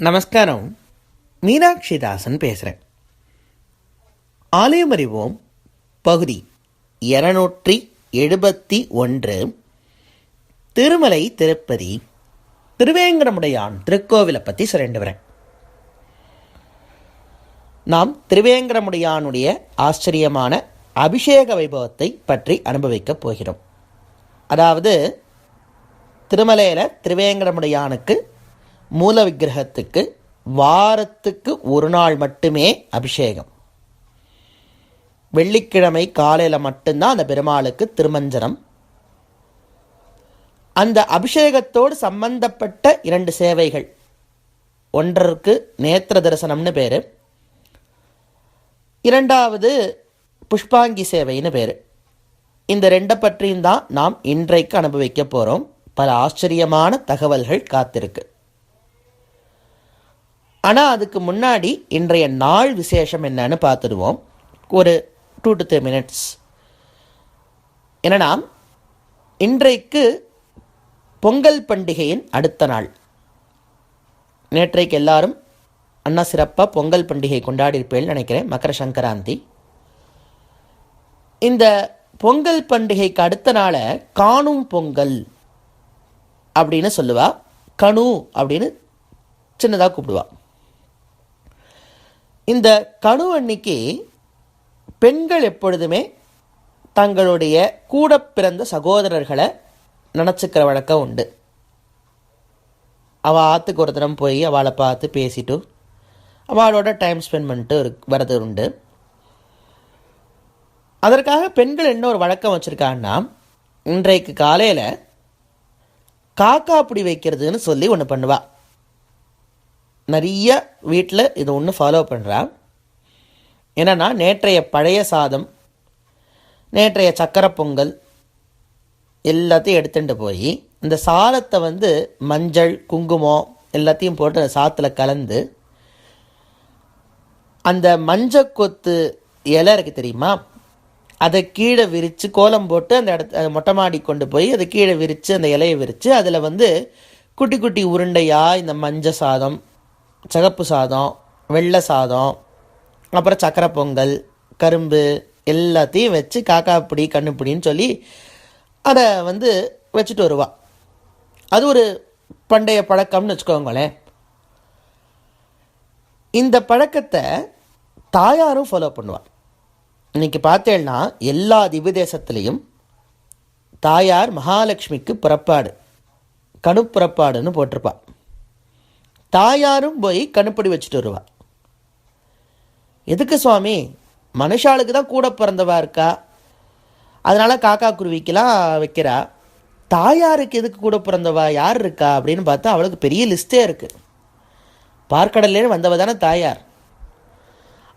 நமஸ்காரம். மீனாட்சி தாசன் பேசுகிறேன் ஆலயம் அறிவோம் பகுதி இருநூற்றி எழுபத்தி ஒன்று திருமலை திருப்பதி திருவேங்கடமுடையான் திருக்கோவிலை பற்றி சொல்லிட்டு வரேன். நாம் திருவேங்கடமுடையானுடைய ஆச்சரியமான அபிஷேக வைபவத்தை பற்றி அனுபவிக்கப் போகிறோம். அதாவது திருமலையில் திருவேங்கடமுடையானுக்கு மூல விக்கிரகத்துக்கு வாரத்துக்கு ஒரு நாள் மட்டுமே அபிஷேகம். வெள்ளிக்கிழமை காலையில் மட்டும்தான் அந்த பெருமாளுக்கு திருமஞ்சனம். அந்த அபிஷேகத்தோடு சம்பந்தப்பட்ட இரண்டு சேவைகள். ஒன்றருக்கு நேத்திர தரிசனம்னு பேர். இரண்டாவது புஷ்பாங்கி சேவைன்னு பேர். இந்த ரெண்டை பற்றியும் தான் நாம் இன்றைக்கு அனுபவிக்க போகிறோம் பல ஆச்சரியமான தகவல்கள் காத்திருக்கு. ஆனால் அதுக்கு முன்னாடி இன்றைய நாள் விசேஷம் என்னன்னு பார்த்துடுவோம். ஒரு டூ டு த்ரீ மினிட்ஸ் என்னன்னா இன்றைக்கு பொங்கல் பண்டிகையின் அடுத்த நாள். நேற்றைக்கு எல்லாரும் அண்ணா சிறப்பாக பொங்கல் பண்டிகை கொண்டாடியிருப்பேன்னு நினைக்கிறேன். மகர சங்கராந்தி. இந்த பொங்கல் பண்டிகைக்கு அடுத்த நாளை காணும் பொங்கல் அப்படின்னு சொல்லுவா. கணு அப்படின்னு சின்னதாக கூப்பிடுவா. இந்த கணு அன்னைக்கு பெண்கள் எப்பொழுதுமே தங்களுடைய கூட பிறந்த சகோதரர்களை நினச்சிக்கிற வழக்கம் உண்டு. அவள் ஆற்றுக்கு ஒரு தினம் போய் அவளை பார்த்து பேசிட்டு அவளோட டைம் ஸ்பெண்ட் பண்ணிட்டு வர்றது வரது உண்டு. அதற்காக பெண்கள் என்ன ஒரு வழக்கம் வச்சுருக்காங்கன்னா இன்றைக்கு காலையில் காக்கா பிடி வைக்கிறதுன்னு சொல்லி ஒன்று பண்ணுவாள் நிறைய வீட்டில் இது ஒன்று ஃபாலோ பண்ணுறான் என்னென்னா நேற்றைய பழைய சாதம் நேற்றைய சக்கரை பொங்கல் எல்லாத்தையும் எடுத்துட்டு போய் இந்த சாதத்தை வந்து மஞ்சள் குங்குமம் எல்லாத்தையும் போட்டு அந்த சாத்துல கலந்து அந்த மஞ்சள் கொத்து இலை இருக்குது தெரியுமா? அதை கீழே விரித்து கோலம் போட்டு அந்த இடத்த மொட்டை மாடி கொண்டு போய் அதை கீழே விரித்து அந்த இலையை விரித்து அதில் வந்து குட்டி குட்டி உருண்டையாக இந்த மஞ்சள் சாதம் சிகப்பு சாதம் வெள்ளை சாதம் அப்புறம் சக்கரை பொங்கல் கரும்பு எல்லாத்தையும் வச்சு காக்கா பிடி கண்ணுப்பிடின்னு சொல்லி அதை வந்து வச்சுட்டு வருவா. அது ஒரு பண்டைய பழக்கம்னு வச்சுக்கோங்களேன். இந்த பழக்கத்தை தாயாரும் ஃபாலோ பண்ணுவாள் இன்னைக்கு பார்த்தேன்னா எல்லா திவ்யதேசத்துலேயும் தாயார் மகாலட்சுமிக்கு புறப்பாடு கணுப்புறப்பாடுன்னு போட்டிருப்பாள் தாயாரும் போய் கணுப்படி வச்சுட்டு வருவா. எதுக்கு சுவாமி? மனுஷாளுக்கு தான் கூட பிறந்தவா இருக்கா? அதனால் காக்கா குருவிக்கெல்லாம் வைக்கிறா. தாயாருக்கு எதுக்கு கூட பிறந்தவா? யார் இருக்கா? அப்படின்னு பார்த்தா அவளுக்கு பெரிய லிஸ்ட்டே இருக்குது பார்க்கடல்லேன்னு வந்தவ தானே தாயார்.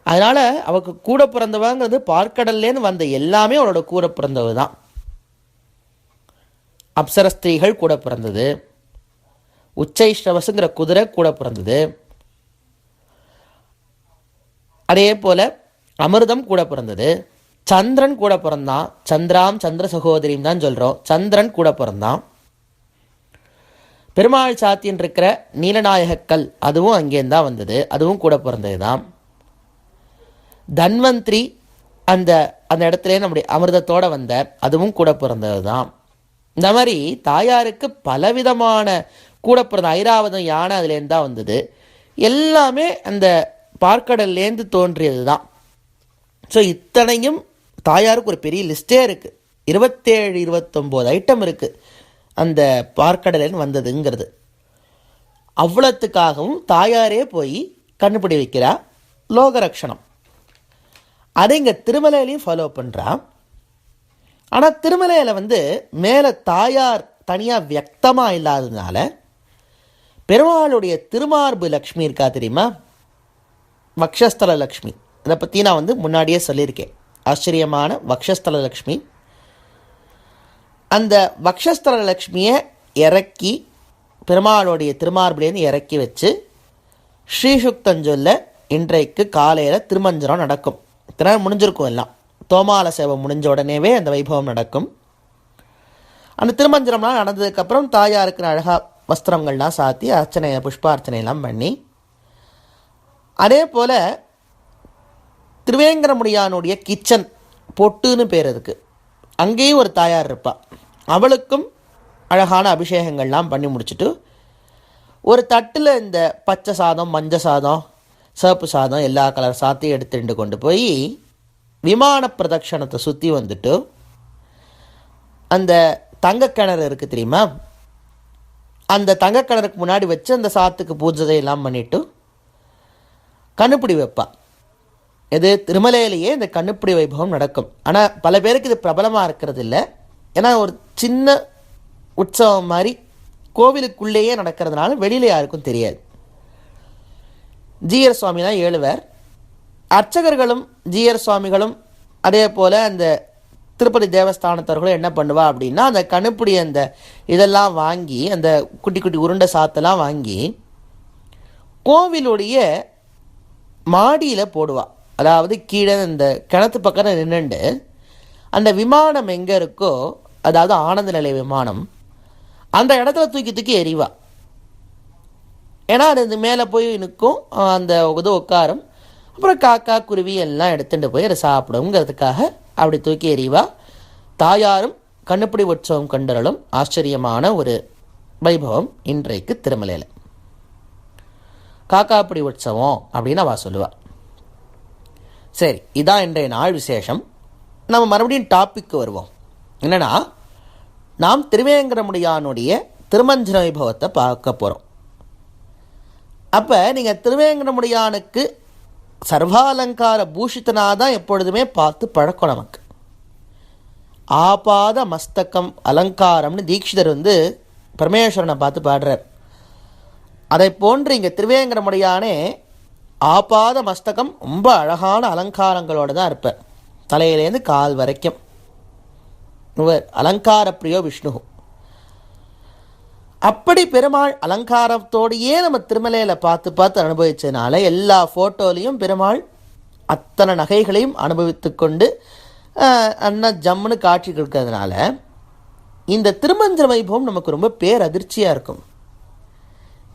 அதனால் அவளுக்கு கூட பிறந்தவாங்கிறது பார்க்கடல்லேன்னு வந்த எல்லாமே அவளோட கூட பிறந்தவ தான். அப்சர ஸ்திரீகள் கூட பிறந்தது. உச்சைஷ்டவசுங்கிற குதிரை கூட பிறந்தது. அதே போல் அமிர்தம் கூட பிறந்தது. சந்திரன் கூட பிறந்தான். சந்திராம் சந்திர சகோதரியும் தான் சொல்கிறோம் சந்திரன் கூட பிறந்தான். பெருமாள் சாத்தின்னு இருக்கிற நீலநாயகக்கல் அதுவும் அங்கேருந்தான் வந்தது. அதுவும் கூட பிறந்தது தான் தன்வந்திரி அந்த அந்த இடத்துல நம்முடைய அமிர்தத்தோட வந்த அதுவும் கூட பிறந்தது தான் இந்த மாதிரி தாயாருக்கு பலவிதமான கூட பிறந்த ஐராவதம் யானை அதுலேருந்து தான் வந்தது. எல்லாமே அந்த பார்க்கடல்லேருந்து தோன்றியது தான் ஸோ இத்தனையும் தாயாருக்கு ஒரு பெரிய லிஸ்ட்டே இருக்குது இருபத்தேழு இருபத்தொம்போது ஐட்டம் இருக்குது அந்த பார்க்கடலேருந்து வந்ததுங்கிறது. அவ்வளோத்துக்காகவும் தாயாரே போய் கண்டுபிடி வைக்கிறா லோகரக்ஷணம். அதை இங்கே திருமலையிலையும் ஃபாலோ பண்ணுறா ஆனால் திருமலையில் வந்து மேலே தாயார் தனியாக வியக்தமாக இல்லாததுனால பெருமாளுடைய திருமார்பு லக்ஷ்மி இருக்கா தெரியுமா? வக்ஷஸ்தல லக்ஷ்மி. இதை பற்றி நான் வந்து முன்னாடியே சொல்லியிருக்கேன். ஆச்சரியமான வக்ஷஸ்தல லக்ஷ்மி. அந்த வக்ஷஸ்தல லக்ஷ்மியை இறக்கி பெருமாளுடைய திருமார்பிலேருந்து இறக்கி வச்சு ஸ்ரீசுக்தஞ்சொல்ல இன்றைக்கு காலையில் திருமஞ்சனம் நடக்கும். இத்தனை முடிஞ்சிருக்கும் எல்லாம். தோமால சேவை முடிஞ்ச உடனேவே அந்த வைபவம் நடக்கும். அந்த திருமஞ்சனம்லாம் நடந்ததுக்கப்புறம் தாயாருக்கு அழகாக வஸ்திரங்கள்லாம் சாத்தி அர்ச்சனை புஷ்பார்ச்சனையெல்லாம் பண்ணி அதே போல் திருவேங்கரமுடியானுடைய கிச்சன் பொட்டுன்னு பேர் இருக்குது அங்கேயும் ஒரு தாயார் இருப்பாள் அவளுக்கும் அழகான அபிஷேகங்கள்லாம் பண்ணி முடிச்சுட்டு ஒரு தட்டில் இந்த பச்சை சாதம் மஞ்சள் சாதம் சிவப்பு சாதம் எல்லா கலர் சாத்தையும் எடுத்துட்டு கொண்டு போய் விமான பிரதட்சணத்தை சுற்றி வந்துட்டு அந்த தங்கக்கிணறு இருக்குது தெரியுமா? அந்த தங்கக்கிணறுக்கு முன்னாடி வச்சு அந்த சாத்துக்கு பூஜை எல்லாம் பண்ணிவிட்டு கண்ணுப்பிடி வைப்பான் இது திருமலையிலேயே இந்த கண்ணுப்பிடி வைபவம் நடக்கும். ஆனால் பல பேருக்கு இது பிரபலமாக இருக்கிறது இல்லை. ஏன்னா ஒரு சின்ன உற்சவம் மாதிரி கோவிலுக்குள்ளேயே நடக்கிறதுனால வெளியில் யாருக்கும் தெரியாது. ஜீயர் சுவாமி தான் ஏழுவர். அர்ச்சகர்களும் ஜீயர் சுவாமிகளும் அதே போல் அந்த திருப்பதி தேவஸ்தானத்தவர்களும் என்ன பண்ணுவா அப்படின்னா அந்த கணுப்பிடி அந்த இதெல்லாம் வாங்கி அந்த குட்டி குட்டி உருண்டை சாத்தெல்லாம் வாங்கி கோவிலுடைய மாடியில் போடுவா. அதாவது கீழே இந்த கிணத்து பக்கம் நின்றுண்டு அந்த விமானம் எங்கே இருக்கோ அதாவது ஆனந்த நிலை விமானம் அந்த இடத்துல தூக்கி தூக்கி எறிவா. ஏன்னா அது இந்த மேலே போய் நிற்கும் அந்த இது உட்காரும் அப்புறம் காக்கா குருவி எல்லாம் எடுத்துகிட்டு போய் அதை சாப்பிடுங்கிறதுக்காக அப்படி தூக்கி எறிவா. தாயாரும் கண்ணுப்பிடி உற்சவம் கண்டறலும் ஆச்சரியமான ஒரு வைபவம் இன்றைக்கு திருமலையில். காக்காப்பிடி உற்சவம் அப்படின்னு அவள் சொல்லுவாள் சரி இதான் இன்றைய நாள் விசேஷம். நம்ம மறுபடியும் டாப்பிக்கு வருவோம். என்னென்னா நாம் திருவேங்கடமுடியானுடைய திருமஞ்சன வைபவத்தை பார்க்க போகிறோம் அப்போ நீங்கள் திருவேங்கடமுடியானுக்கு சர்வாலங்கார பூஷித்தனாக தான் எப்பொழுதுமே பார்த்து பழக்கம் நமக்கு. ஆபாத மஸ்தகம் அலங்காரம்னு தீட்சிதர் வந்து பரமேஸ்வரனை பார்த்து பாடுறார். அதை போன்று இங்கே திருவேங்கடமுடியானே ஆபாத மஸ்தகம் ரொம்ப அழகான அலங்காரங்களோடு தான் இருப்பார் தலையிலேருந்து கால் வரைக்கும். இவர் அலங்கார பிரியோ விஷ்ணு அப்படி பெருமாள் அலங்காரத்தோடையே நம்ம திருமலையில் பார்த்து பார்த்து அனுபவித்ததுனால எல்லா ஃபோட்டோலையும் பெருமாள் அத்தனை நகைகளையும் அனுபவித்து கொண்டு அண்ணா ஜம்முன்னு காட்சி கொடுக்கறதுனால இந்த திருமஞ்சன வைபவம் நமக்கு ரொம்ப பேரதிர்ச்சியாக இருக்கும்.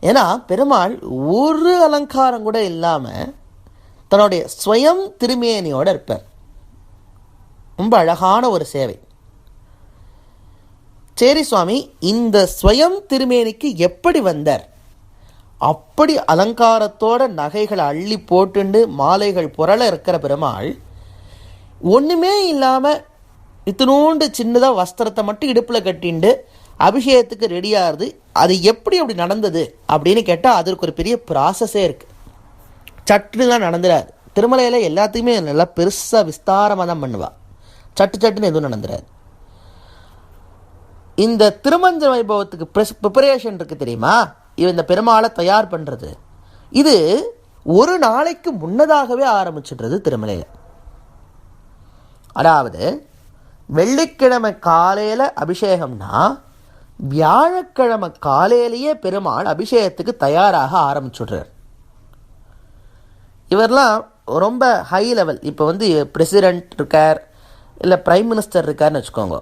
ஏன்னா பெருமாள் ஒரு அலங்காரம் கூட இல்லாமல் தன்னுடைய ஸ்வயம் திருமேனியோடு இருப்பார். ரொம்ப அழகான ஒரு சேவை. சரி சுவாமி இந்த ஸ்வயம் திருமேனிக்கு எப்படி வந்தார்? அப்படி அலங்காரத்தோட நகைகளை அள்ளி போட்டுண்டு மாலைகள் புரள இருக்கிற பெருமாள் ஒன்றுமே இல்லாமல் இத்தினோண்டு சின்னதாக வஸ்திரத்தை மட்டும் இடுப்பில் கட்டிண்டு அபிஷேகத்துக்கு ரெடியாகிறது அது எப்படி அப்படி நடந்தது அப்படின்னு கேட்டால் அதற்கு ஒரு பெரிய ப்ராசஸே இருக்குது சட்டுலாம் நடந்துடாது திருமலையில் எல்லாத்தையுமே நல்லா பெருசாக விஸ்தாரமாக தான் பண்ணுவாள் சட்டு சட்டுன்னு எதுவும் நடந்துடாது இந்த திருமஞ்ச வைபவத்துக்கு ப்ரிப்பரேஷன் இருக்குது தெரியுமா? இந்த பெருமாளை தயார் பண்ணுறது இது ஒரு நாளைக்கு முன்னதாகவே ஆரம்பிச்சிடுறது திருமலையில். அதாவது வெள்ளிக்கிழமை காலையில் அபிஷேகம்னா வியாழக்கிழமை காலையிலேயே பெருமாள் அபிஷேகத்துக்கு தயாராக ஆரம்பிச்சுடுறார். இவர்லாம் ரொம்ப ஹை லெவல் இப்போ வந்து பிரசிடெண்ட் இருக்கார் இல்லை ப்ரைம் மினிஸ்டர் இருக்கார்னு வச்சுக்கோங்க.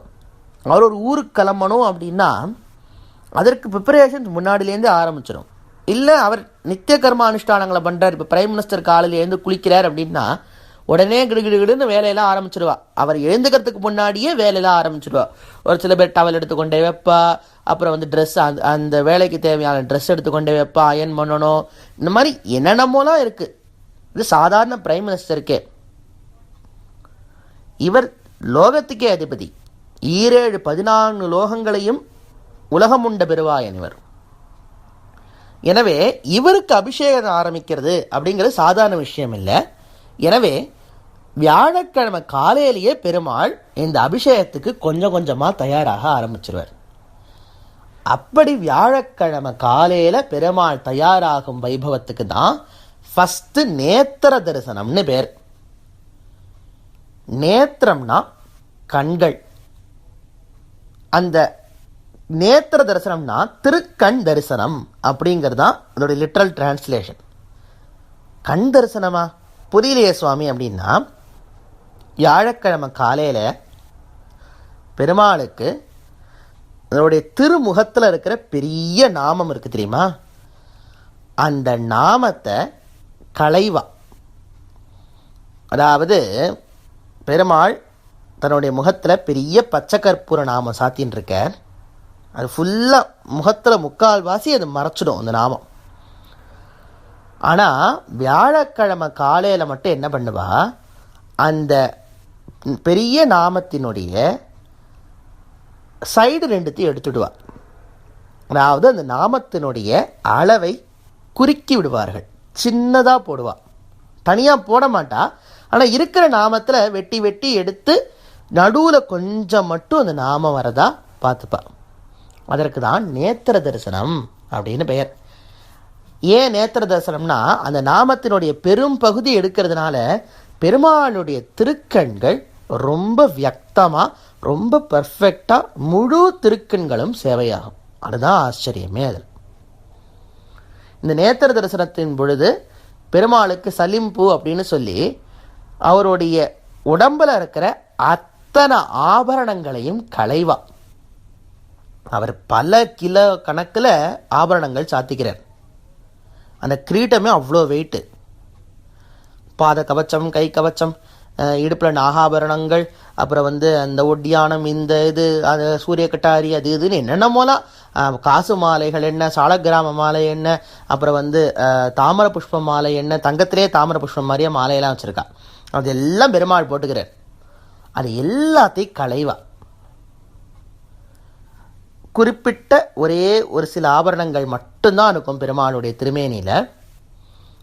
அவர் ஒரு ஊருக்கு கிளம்பணும் அப்படின்னா அதற்கு ப்ரிப்பரேஷன்ஸ் முன்னாடிலேருந்து ஆரம்பிச்சிடும் இல்லை அவர் நித்திய கர்ம அனுஷ்டானங்களை பண்ணுறார் இப்போ பிரைம் மினிஸ்டர் காலையிலேருந்து குளிக்கிறார் அப்படின்னா உடனே கிடுகிடுகிடுன்னு வேலையெல்லாம் ஆரம்பிச்சிடுவா அவர் எழுந்துக்கிறதுக்கு முன்னாடியே வேலையெல்லாம் ஆரம்பிச்சிடுவா ஒரு சில பேர் டவல் எடுத்துக்கொண்டே வைப்பா. அப்புறம் வந்து ட்ரெஸ் அந்த அந்த வேலைக்கு தேவையான ட்ரெஸ் எடுத்துக்கொண்டே வைப்பா. அயன் பண்ணணும். இந்த மாதிரி என்னென்னமோலாம் இருக்குது இது சாதாரண பிரைம் மினிஸ்டருக்கே இவர் லோகத்துக்கே அதிபதி. ஈரேழு பதினான்கு லோகங்களையும் உலகமுண்ட பெறுவாயன் இவர் எனவே இவருக்கு அபிஷேகம் ஆரம்பிக்கிறது அப்படிங்கிறது சாதாரண விஷயம் இல்லை. எனவே வியாழக்கிழமை காலையிலேயே பெருமாள் இந்த அபிஷேகத்துக்கு கொஞ்சம் கொஞ்சமாக தயாராக ஆரம்பிச்சிருவார். அப்படி வியாழக்கிழமை காலையில் பெருமாள் தயாராகும் வைபவத்துக்கு தான் ஃபஸ்ட்டு நேத்திர தரிசனம்னு பேர். நேத்திரம்னா கண்கள். அந்த நேத்திர தரிசனம்னா திருக்கண் தரிசனம் அப்படிங்கிறது தான் அதோடைய லிட்ரல் டிரான்ஸ்லேஷன் கண் தரிசனமா? புரியலையே சுவாமி அப்படின்னா வியாழக்கிழமை காலையில் பெருமாளுக்கு அதனுடைய திருமுகத்தில் இருக்கிற பெரிய நாமம் இருக்குது தெரியுமா? அந்த நாமத்தை களைவா. அதாவது பெருமாள் தன்னுடைய முகத்தில் பெரிய பச்சை கற்பூர நாமம் சாத்தின்னு இருக்கார் அது ஃபுல்லாக முகத்தில் முக்கால்வாசி அது மறைச்சிடும் அந்த நாமம். ஆனால் வியாழக்கிழமை காலையில் மட்டும் என்ன பண்ணுவா? அந்த பெரிய நாமத்தினுடைய சைடு ரெண்டுத்தையும் எடுத்துடுவா. அதாவது அந்த நாமத்தினுடைய அளவை குறுக்கி விடுவார்கள். சின்னதாக போடுவா. தனியாக போட மாட்டா. ஆனால் இருக்கிற நாமத்தில் வெட்டி வெட்டி எடுத்து நடுவில் கொஞ்சம் மட்டும் அந்த நாமம் வரதா பார்த்துப்பா. அதற்கு தான் நேத்திர தரிசனம் அப்படின்னு பெயர். ஏன் நேத்திர தரிசனம்னா அந்த நாமத்தினுடைய பெரும் பகுதி எடுக்கிறதுனால பெருமாளுடைய திருக்கண்கள் ரொம்ப வியக்தமாக ரொம்ப பர்ஃபெக்டாக முழு திருக்கண்களும் சேவையாகும். அதுதான் ஆச்சரியமே அதில் இந்த நேத்திர தரிசனத்தின் பொழுது பெருமாளுக்கு சலிம்பு அப்படின்னு சொல்லி அவருடைய உடம்புல இருக்கிற அத்தனை ஆபரணங்களையும் களைவா. அவர் பல கிலோ கணக்கில் ஆபரணங்கள் சாத்திக்கிறார். அந்த கிரீட்டமே அவ்வளோ வெயிட்டு பாத கவச்சம் கை கவச்சம் இடுப்பில் நாகாபரணங்கள் அப்புறம் வந்து அந்த ஒட்டியானம் இந்த இது அது சூரிய கட்டாரி அது இதுன்னு என்னென்னமோலாம் காசு மாலைகள் என்ன சாலக்கிராம மாலை என்ன அப்புறம் வந்து அஹ், தாமர புஷ்ப மாலை என்ன தங்கத்திலே தாமர புஷ்பம் மாதிரியே மாலையெல்லாம் வச்சுருக்கா. அது எல்லாம் பெருமாள் போட்டுக்கிறார். அது எல்லாத்தையும் களைவா. குறிப்பிட்ட ஒரே ஒரு சில ஆபரணங்கள் மட்டும்தான் இருக்கும் பெருமாளுடைய திருமேனியில்.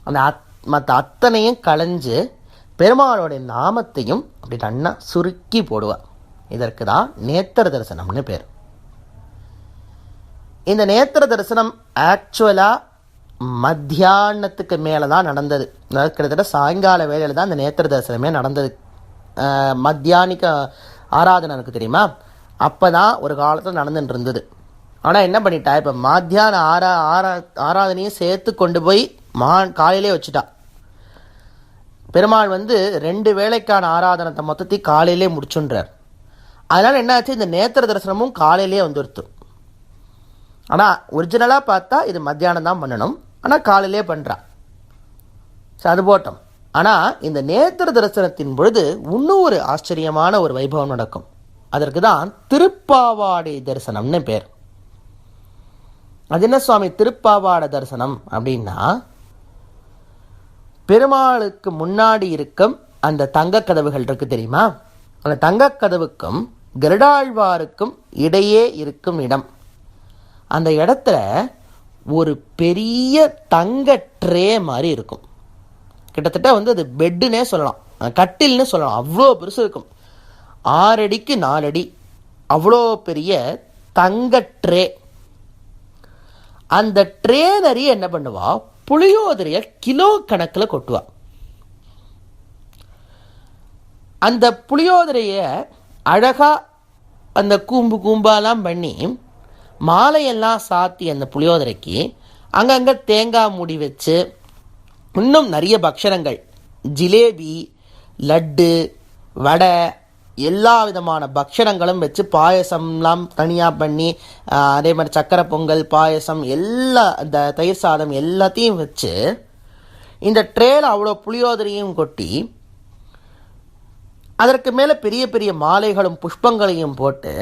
அந்த அத் மற்ற அத்தனையும் களைஞ்சு பெருமாளுடைய நாமத்தையும் அப்படி அண்ணா சுருக்கி போடுவாள் இதற்கு தான் நேத்திர தரிசனம்னு பேர். இந்த நேத்திர தரிசனம் ஆக்சுவலாக மத்தியானத்துக்கு மேலே தான் நடந்தது கிட்டத்தட்ட சாயங்கால வேலையில் தான் இந்த நேத்திர தரிசனமே நடந்தது. மத்தியானிக்க ஆராதனை எனக்கு தெரியுமா? அப்போ தான் ஒரு காலத்தில் நடந்துட்டு இருந்தது ஆனால் என்ன பண்ணிட்டா? இப்போ மத்தியான ஆரா ஆரா ஆராதனையும் சேர்த்து கொண்டு போய் மா காலையிலே வச்சுட்டா. பெருமாள் வந்து ரெண்டு வேளைக்கான ஆராதனத்தை மொத்தத்தையும் காலையிலே முடிச்சுன்றார். அதனால் என்னாச்சு? இந்த நேத்திர தரிசனமும் காலையிலே வந்துடுத்து ஆனால் ஒரிஜினலாக பார்த்தா இது மத்தியானம் தான் பண்ணணும். ஆனால் காலையிலே பண்ணுறான் சரி அது போட்டோம். ஆனால் இந்த நேத்திர தரிசனத்தின் பொழுது இன்னும் ஒரு ஆச்சரியமான ஒரு வைபவம் நடக்கும். அதற்கு தான் திருப்பாவாடை தரிசனம்னு பேர். அது என்ன சுவாமி? திருப்பாவாடை தரிசனம் அப்படின்னா பெருமாளுக்கு முன்னாடி இருக்கும் அந்த தங்கக் கதவுகள் இருக்கு தெரியுமா? அந்த தங்க கதவுக்கும் கருடாழ்வாருக்கும் இடையே இருக்கும் இடம். அந்த இடத்துல ஒரு பெரிய தங்க ட்ரே மாதிரி இருக்கும். கிட்டத்தட்ட வந்து அது பெட்டுனே சொல்லலாம். கட்டில்னு சொல்லலாம். அவ்வளோ பெருசு இருக்கும். ஆறடிக்கு நாலடி. அவ்வளோ பெரிய தங்க ட்ரே. அந்த ட்ரே நிறைய என்ன பண்ணுவா? புளியோதரையை கிலோ கணக்கில் கொட்டுவா. அந்த புளியோதரையை அழகாக அந்த கூம்பு கூம்பாலாம் பண்ணி மாலையெல்லாம் சாத்தி அந்த புளியோதரைக்கு அங்கங்கே தேங்காய் மூடி வச்சு இன்னும் நிறைய பக்ஷணங்கள் ஜிலேபி லட்டு வடை எல்லா விதமான பக்ஷணங்களும் வச்சு பாயசம்லாம் தனியாக பண்ணி அதே மாதிரி சக்கரை பொங்கல் பாயசம் எல்லா இந்த தயிர் சாதம் எல்லாத்தையும் வச்சு இந்த ட்ரேல அவ்வளோ புளியோதரையும் கொட்டி அதற்கு மேலே பெரிய பெரிய மாலைகளும் புஷ்பங்களையும் போட்டு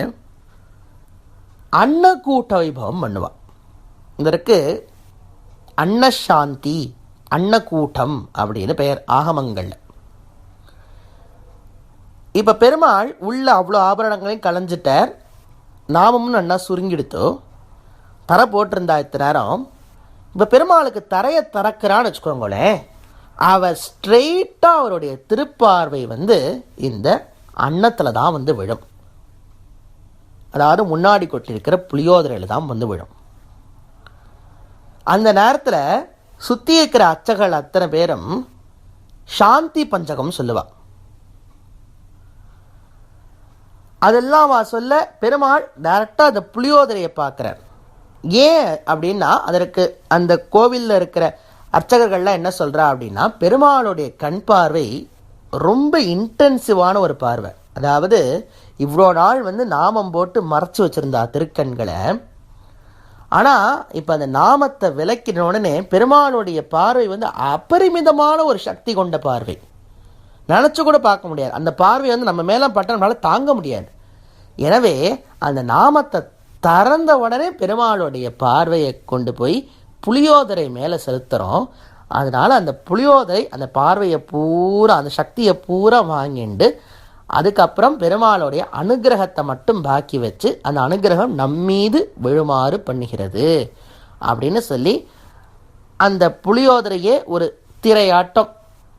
அன்னக்கூட்ட வைபவம் பண்ணுவான் இதற்கு அன்னசாந்தி அன்னக்கூட்டம் அப்படின்னு பெயர் ஆகமங்கள் இப்போ பெருமாள் உள்ள அவ்வளோ ஆபரணங்களையும் களைஞ்சிட்டார். நாமமும் நல்லா சுருங்கிடுத்தோ தர போட்டிருந்தா இத்தனை நேரம். இப்போ பெருமாளுக்கு தரையை திறக்கிறான்னு வச்சுக்கோங்களேன். அவர் ஸ்ட்ரெயிட்டாக அவருடைய திருப்பார்வை வந்து இந்த அன்னத்தில் தான் வந்து விழும். அதாவது முன்னாடி கொட்டிருக்கிற புளியோதரையில் தான் வந்து விழும். அந்த நேரத்தில் சுற்றி இருக்கிற அச்சகள் அத்தனை பேரும் சாந்தி பஞ்சகம் சொல்லுவா. அதெல்லாம் அவ சொல்ல பெருமாள் டைரக்டாக அந்த புளியோதரையை பார்க்குறார். ஏன் அப்படின்னா அதற்கு அந்த கோவிலில் இருக்கிற அர்ச்சகர்கள்லாம் என்ன சொல்கிறா அப்படின்னா பெருமாளுடைய கண் பார்வை ரொம்ப இன்டென்சிவான ஒரு பார்வை. அதாவது இவ்வளோ நாள் வந்து நாமம் போட்டு மறைச்சி வச்சிருந்தா திருக்கண்களை ஆனால் இப்போ அந்த நாமத்தை விளக்கின உடனே பெருமாளுடைய பார்வை வந்து அபரிமிதமான ஒரு சக்தி கொண்ட பார்வை. நினச்சி கூட பார்க்க முடியாது. அந்த பார்வை வந்து நம்ம மேலே பட்ட நம்மளால் தாங்க முடியாது. எனவே அந்த நாமத்தை திறந்த உடனே பெருமாளுடைய பார்வையை கொண்டு போய் புளியோதரை மேலே செலுத்துகிறோம் அதனால் அந்த புளியோதரை அந்த பார்வையை பூரா அந்த சக்தியை பூரா வாங்கிண்டு அதுக்கப்புறம் பெருமாளுடைய அனுகிரகத்தை மட்டும் பாக்கி வச்சு அந்த அனுகிரகம் நம்மீது விழுமாறு பண்ணுகிறது. அப்படின்னு சொல்லி அந்த புளியோதரையே ஒரு திரையாட்டம்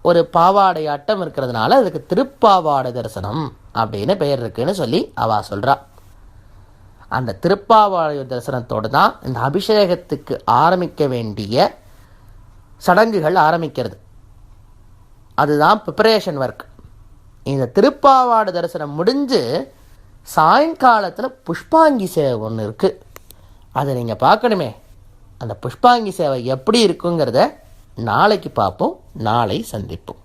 ஒரு பாவாடையாட்டம் இருக்கிறதுனால அதுக்கு திருப்பாவாடை தரிசனம் அப்படின்னு பெயர் இருக்குன்னு சொல்லி அவா சொல்கிறா அந்த திருப்பாவாடை தரிசனத்தோடு தான் இந்த அபிஷேகத்துக்கு ஆரம்பிக்க வேண்டிய சடங்குகள் ஆரம்பிக்கிறது. அதுதான் ப்ரிப்பரேஷன் ஒர்க் இந்த திருப்பாவாடு தரிசனம் முடிஞ்சு சாயங்காலத்தில் புஷ்பாங்கி சேவை ஒன்று இருக்குது அதை நீங்கள் பார்க்கணுமே. அந்த புஷ்பாங்கி சேவை எப்படி இருக்குங்கிறத நாளைக்கு பார்ப்போம். நாளை சந்திப்போம்.